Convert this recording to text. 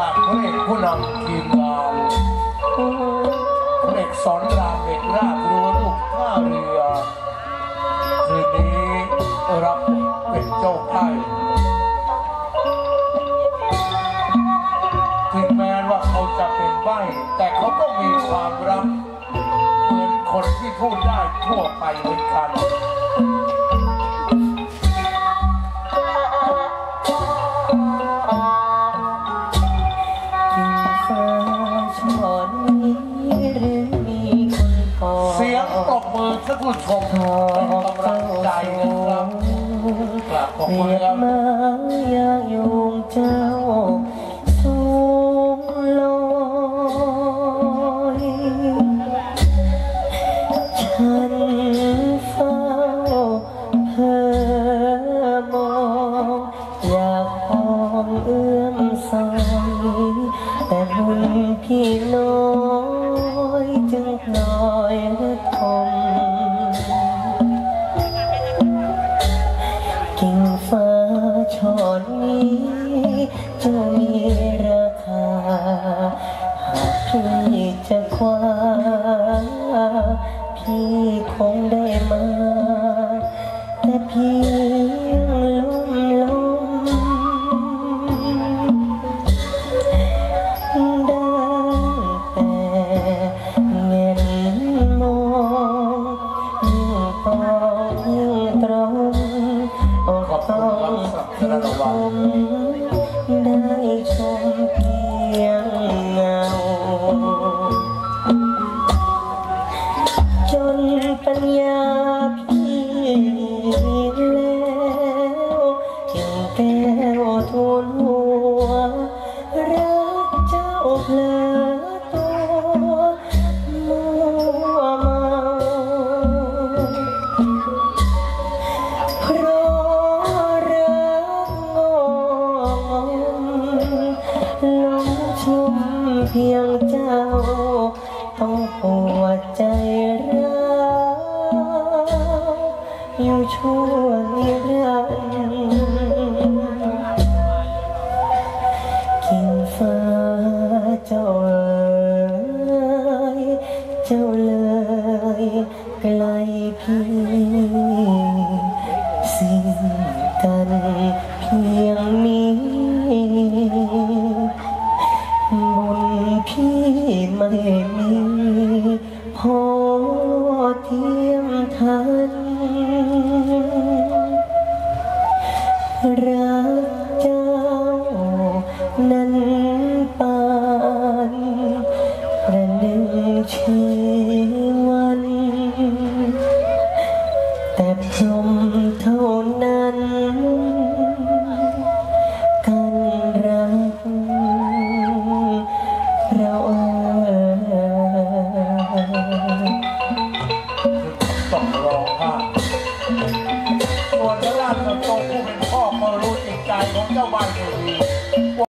จากพระเอกผู้นำทีมงานพระเอกสอนรามเอกราชรั้ลูกท่าเรือคืนนี้รับเป็นเจ้าไพ่ถึงแม้ว่าเขาจะเป็นใบ้แต่เขาก็มีความรักเหมือนคนที่พูดได้ทั่วไปเหมือนกัน เสียงปรบมือท่านผู้ชมเป็นกำลังใจนะครับกราบขอบคุณยครับบมาอยากยุงเจ้าสูงลอยฉันเฝ้าเพ้อมองอยากพองเอื้อมสาย แต่บุญพี่น้อยจึงพลอยระทมกิ่งฟ้าช่อนนี้จะมีราคา หากพี่จะคว้า พี่คงได้มา แต่พี่ ตรงขอบคุณครับสำหรับรางวัลได้ชมเพียงเงา จนปัญญาพี่แล้วจึงแก้วทุนหัว พียงเจ้า ต้องปวดใจร้าวอยู่ชั่วนิรันดร์กิ่งฟ้าเจ้าเอ๋ยเจ้าเลยไกลพี่สิ้นกันเพียงนี้ เพียงทัน รักเจ้านั้นปานประหนึ่งชีวัน แต่พรมเท่านั้น กันรักเราาส่วนพระราชสมภพผู้เป็นพ่อก็รู้จิตใจของเจ้าบ้านอยู่